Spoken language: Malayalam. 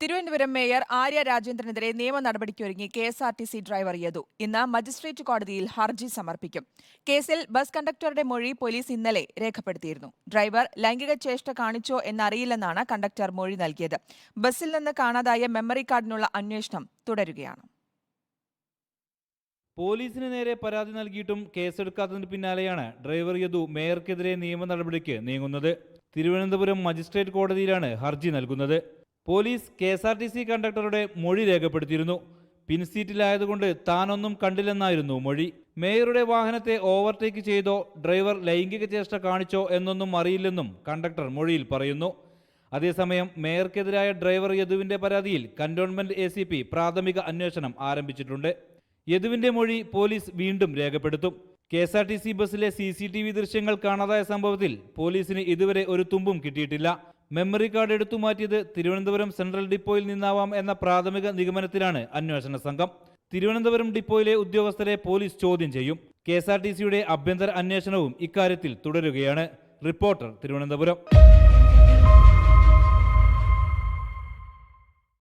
തിരുവനന്തപുരം മേയർ ആര്യ രാജേന്ദ്രനെതിരെ നിയമ നടപടിക്കൊരുങ്ങി K S R T C driver Yadu. ഇന്ന് മജിസ്ട്രേറ്റ് കോടതിയിൽ ഹർജി സമർപ്പിക്കും. കേസിൽ ബസ് കണ്ടക്ടറുടെ മൊഴി പോലീസ് ഇന്നലെ രേഖപ്പെടുത്തിയിരുന്നു. ഡ്രൈവർ ലൈംഗിക ചേഷ്ട കാണിച്ചോ എന്നറിയില്ലെന്നാണ് കണ്ടക്ടർ മൊഴി നൽകിയത്. ബസ്സിൽ നിന്ന് കാണാതായ മെമ്മറി കാർഡിനുള്ള അന്വേഷണം തുടരുകയാണ്. പോലീസിന് നേരെ പരാതി നൽകിയിട്ടും കേസെടുക്കാത്തതിന് പിന്നാലെയാണ് ഡ്രൈവർ യദു മേയർക്കെതിരെ നിയമ നടപടിക്ക് നീങ്ങുന്നത്. തിരുവനന്തപുരം മജിസ്ട്രേറ്റ് കോടതിയിലാണ് ഹർജി നൽകുന്നത്. Police K S R T C കണ്ടക്ടറുടെ മൊഴി രേഖപ്പെടുത്തിയിരുന്നു. പിൻസീറ്റിലായതുകൊണ്ട് താനൊന്നും കണ്ടില്ലെന്നായിരുന്നു മൊഴി. മേയറുടെ വാഹനത്തെ ഓവർടേക്ക് ചെയ്തോ ഡ്രൈവർ ലൈംഗിക ചേഷ്ട കാണിച്ചോ എന്നൊന്നും അറിയില്ലെന്നും കണ്ടക്ടർ മൊഴിയിൽ പറയുന്നു. അതേസമയം മേയർക്കെതിരായ ഡ്രൈവർ യദുവിന്റെ പരാതിയിൽ കന്റോൺമെന്റ് എ സി പി പ്രാഥമിക അന്വേഷണം ആരംഭിച്ചിട്ടുണ്ട്. യദുവിന്റെ മൊഴി പോലീസ് വീണ്ടും രേഖപ്പെടുത്തും. K S R T C ബസ്സിലെ സി സി ടി വി ദൃശ്യങ്ങൾ കാണാതായ സംഭവത്തിൽ പോലീസിന് ഇതുവരെ ഒരു തുമ്പും കിട്ടിയിട്ടില്ല. മെമ്മറി കാർഡ് എടുത്തു മാറ്റിയത് തിരുവനന്തപുരം സെൻട്രൽ ഡിപ്പോയിൽ നിന്നാവാം എന്ന പ്രാഥമിക നിഗമനത്തിലാണ് അന്വേഷണ സംഘം. തിരുവനന്തപുരം ഡിപ്പോയിലെ ഉദ്യോഗസ്ഥരെ പോലീസ് ചോദ്യം ചെയ്യും. കെ എസ് ആർ ടി സിയുടെ ആഭ്യന്തര അന്വേഷണവും ഇക്കാര്യത്തിൽ തുടരുകയാണ്. റിപ്പോർട്ടർ തിരുവനന്തപുരം.